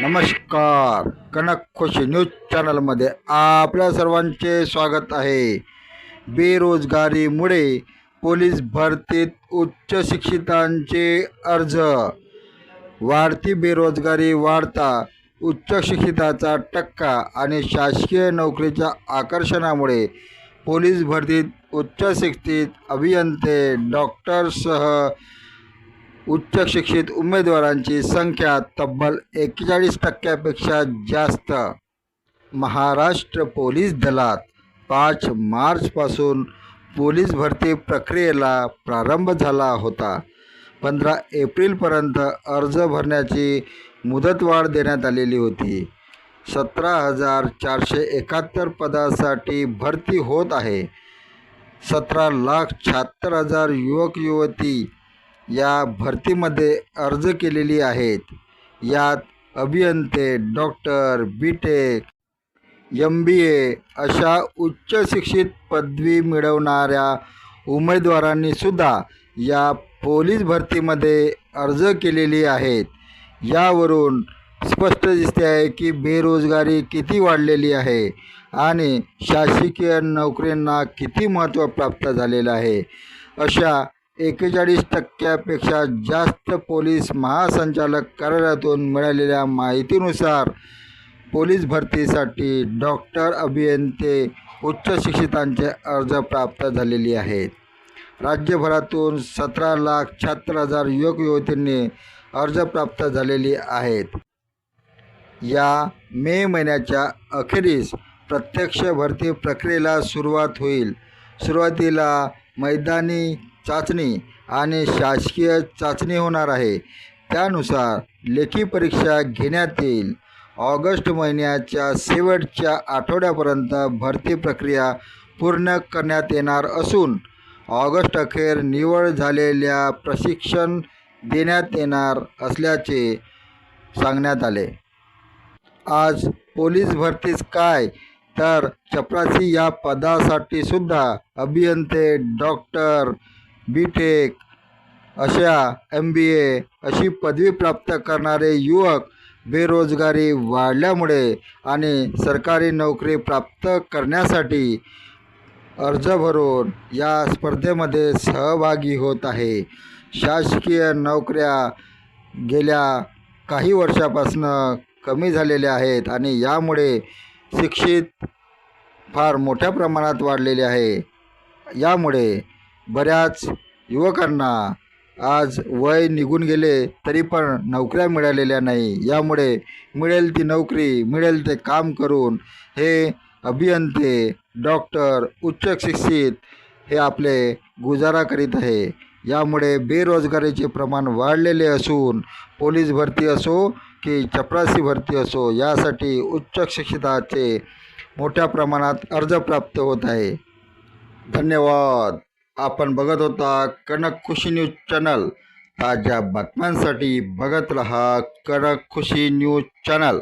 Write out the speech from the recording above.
नमस्कार. कनक खुशी न्यूज चॅनलमध्ये आपल्या सर्वांचे स्वागत आहे. बेरोजगारीमुळे पोलीस भरतीत उच्च शिक्षितांचे अर्ज. वाढती बेरोजगारी वाढता उच्च शिक्षिताचा टक्का आणि शासकीय नोकरीच्या आकर्षणामुळे पोलीस भरतीत उच्च शिक्षित अभियंते डॉक्टरसह उच्च शिक्षित उमेदवारांची संख्या तब्बल एक्केचाळीस टक्क्यापेक्षा जास्त. महाराष्ट्र पोलीस दलात पाच मार्चपासून पोलीस भरती प्रक्रियेला प्रारंभ झाला होता. पंधरा एप्रिलपर्यंत अर्ज भरण्याची मुदतवाढ देण्यात आलेली होती. सतरा हजार चारशे एकाहत्तर पदासाठी भरती होत आहे. सतरा लाख शहात्तर हजार युवक युवती या भरतीमध्ये अर्ज केलेली आहेत. यात अभियंते doctor B tech M B A अशा उच्च शिक्षित पदवी मिळवणाऱ्या उमेदवारांनी सुद्धा या पोलीस भरतीमध्ये अर्ज केलेली आहेत. यावरून स्पष्ट दिसते आहे की बेरोजगारी किती वाढलेली आहे आणि शासकीय नोकरींना किती महत्त्व प्राप्त झालेलं आहे. अशा एकेचाळीस टक्क्यापेक्षा जास्त पोलीस महासंचालक कार्यालयातून मिळालेल्या माहितीनुसार पोलीस भरतीसाठी डॉक्टर अभियंते उच्च शिक्षितांचे अर्ज प्राप्त झालेली आहेत. राज्यभरातून सतरा लाख शहात्तर हजार युवक युवतींनी अर्ज प्राप्त झालेली आहेत. या मे महिन्याच्या अखेरीस प्रत्यक्ष भरती प्रक्रियेला सुरुवात होईल. सुरुवातीला मैदानी चाचणी आणि शासकीय चाचणी होणार आहे. त्यानुसार लेखी परीक्षा घेण्यात येईल. ऑगस्ट महिन्याच्या शेवटच्या आठवड्यापर्यंत भरती प्रक्रिया पूर्ण करण्यात येणार असून ऑगस्ट अखेर निवड झालेल्या प्रशिक्षण देण्यात येणार असल्याचे सांगण्यात आले. आज पोलीस भरतीच काय? तर चपरासी या पदासाठी सुद्धा अभियंते डॉक्टर बी टेक अशा एम बी ए अशी पदवी प्राप्त करणारे युवक बेरोजगारी वाढल्यामुळे आणि सरकारी नोकरी प्राप्त करण्यासाठी अर्ज भरून या स्पर्धेमध्ये सहभागी होत आहे. शासकीय नोकऱ्या गेल्या काही वर्षापासनं कमी झालेल्या आहेत आणि यामुळे शिक्षित फार मोठ्या प्रमाणात वाढलेले आहे. यामुळे बऱ्याच युवकांना आज वय निघून गेले तरी पण नोकऱ्या मिळालेल्या नाही. यामुळे मिळेल ती नोकरी मिळेल ते काम करून हे अभियंते डॉक्टर उच्च शिक्षित हे आपले गुजारा करीत आहे. यामुळे बेरोजगारीचे प्रमाण वाढलेले असून पोलीस भरती असो की चपरासी भरती असो यासाठी उच्च शिक्षिताचे मोठ्या प्रमाणात अर्ज प्राप्त होत आहे. धन्यवाद. आपण बघत होता कनक खुशी न्यूज चॅनल. ताज्या बातम्यांसाठी बघत रहा कनक खुशी न्यूज चॅनल.